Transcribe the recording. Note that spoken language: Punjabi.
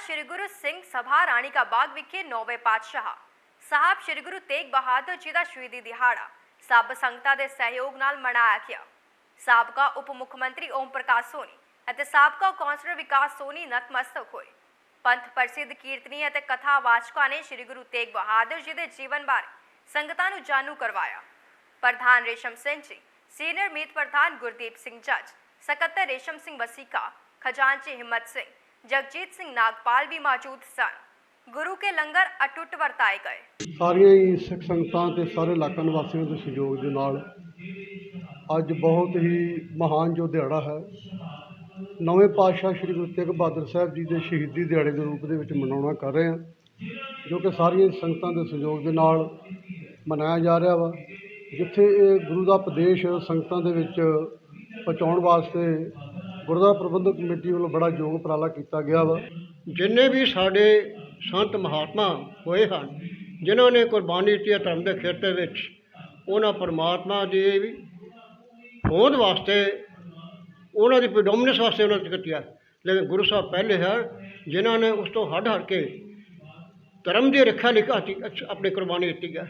ਸ੍ਰੀ ਗੁਰੂ ਸਿੰਘ ਸਭਾ ਰਾਣੀ ਕਾ ਬਾਗ ਵਿਖੇ ਨੌਵੇਂ ਪਾਤਸ਼ਾਹ ਸਾਹਿਬ ਸ੍ਰੀ ਗੁਰੂ ਤੇਗ ਬਹਾਦਰ ਜੀ ਦਾ ਸ਼ਹੀਦੀ ਦਿਹਾੜਾ ਸਭ ਸੰਗਤਾਂ ਦੇ ਸਹਿਯੋਗ ਨਾਲ ਮਨਾਇਆ ਗਿਆ। ਸਾਬਕਾ ਉਪ ਮੁੱਖ ਮੰਤਰੀ ਓਮ ਪ੍ਰਕਾਸ਼ ਸੋਨੀ ਅਤੇ ਸਾਬਕਾ ਕੌਂਸਲਰ ਵਿਕਾਸ ਸੋਨੀ ਨਤਮਸਤਕ ਹੋਏ। ਪੰਥ ਪ੍ਰਸਿੱਧ ਕੀਰਤਨੀ ਅਤੇ ਕਥਾ ਵਾਚਕਾਂ ਨੇ ਸ੍ਰੀ ਗੁਰੂ ਤੇਗ ਬਹਾਦਰ ਜੀ ਦੇ ਜੀਵਨ ਬਾਰੇ ਸੰਗਤਾਂ ਨੂੰ ਜਾਣੂ ਕਰਵਾਇਆ। ਪ੍ਰਧਾਨ ਰੇਸ਼ਮ ਸਿੰਘ ਜੀ, ਸੀਨੀਅਰ ਮੀਤ ਪ੍ਰਧਾਨ ਗੁਰਦੀਪ ਸਿੰਘ ਜੱਜ, ਸਕੱਤਰ ਰੇਸ਼ਮ ਸਿੰਘ ਵਸੀਕਾ, ਖਜ਼ਾਨਚੀ ਹਿੰਮਤ ਸਿੰਘ ਜਗਜੀਤ ਸਿੰਘ ਨਾਗਪਾਲ ਵੀ ਮੌਜੂਦ ਸਨ। ਗੁਰੂ ਕੇ ਲੰਗਰ ਅਟੁੱਟ ਵਰਤਾਏ ਗਏ। ਸਾਰੀਆਂ ਹੀ ਸਿੱਖ ਸੰਗਤਾਂ ਤੇ ਸਾਰੇ ਇਲਾਕਾ ਨਿਵਾਸੀਆਂ ਦੇ ਸਹਿਯੋਗ ਦੇ ਨਾਲ ਅੱਜ ਬਹੁਤ ਹੀ ਮਹਾਨ ਜੋ ਦਿਹਾੜਾ ਹੈ, ਨਵੇਂ ਪਾਤਸ਼ਾਹ ਸ੍ਰੀ ਗੁਰੂ ਤੇਗ ਬਹਾਦਰ ਸਾਹਿਬ ਜੀ ਦੇ ਸ਼ਹੀਦੀ ਦਿਹਾੜੇ ਦੇ ਰੂਪ ਦੇ ਵਿੱਚ ਮਨਾਉਣਾ ਕਰ ਰਹੇ ਹਾਂ, ਜੋ ਕਿ ਸਾਰੀਆਂ ਹੀ ਸੰਗਤਾਂ ਦੇ ਸਹਿਯੋਗ ਦੇ ਨਾਲ ਮਨਾਇਆ ਜਾ ਰਿਹਾ ਵਾ, ਜਿੱਥੇ ਇਹ ਗੁਰੂ ਦਾ ਉਪਦੇਸ਼ ਸੰਗਤਾਂ ਦੇ ਵਿੱਚ ਪਹੁੰਚਾਉਣ ਵਾਸਤੇ ਗੁਰਦੁਆਰਾ ਪ੍ਰਬੰਧਕ ਕਮੇਟੀ ਵੱਲੋਂ ਬੜਾ ਯੋਗ ਉਪਰਾਲਾ ਕੀਤਾ ਗਿਆ ਵਾ। ਜਿੰਨੇ ਵੀ ਸਾਡੇ ਸੰਤ ਮਹਾਤਮਾ ਹੋਏ ਹਨ, ਜਿਨ੍ਹਾਂ ਨੇ ਕੁਰਬਾਨੀ ਦਿੱਤੀ ਹੈ ਧਰਮ ਦੇ ਖੇਤਰ ਵਿੱਚ, ਉਹਨਾਂ ਪਰਮਾਤਮਾ ਦੀ ਵੀ ਹੋਂਦ ਵਾਸਤੇ, ਉਹਨਾਂ ਦੀ ਪ੍ਰਡੋਮਿਨੈਂਸ ਵਾਸਤੇ ਉਹਨਾਂ ਨੇ ਕੀਤੀ। ਹੈ ਲੇਕਿਨ ਗੁਰੂ ਸਾਹਿਬ ਪਹਿਲੇ ਹੈ, ਜਿਨ੍ਹਾਂ ਨੇ ਉਸ ਤੋਂ ਹੱਡ ਹਟ ਕੇ ਧਰਮ ਦੀ ਰੱਖਿਆ ਲਈ ਘਾਤੀ ਆਪਣੀ ਕੁਰਬਾਨੀ ਦਿੱਤੀ ਹੈ।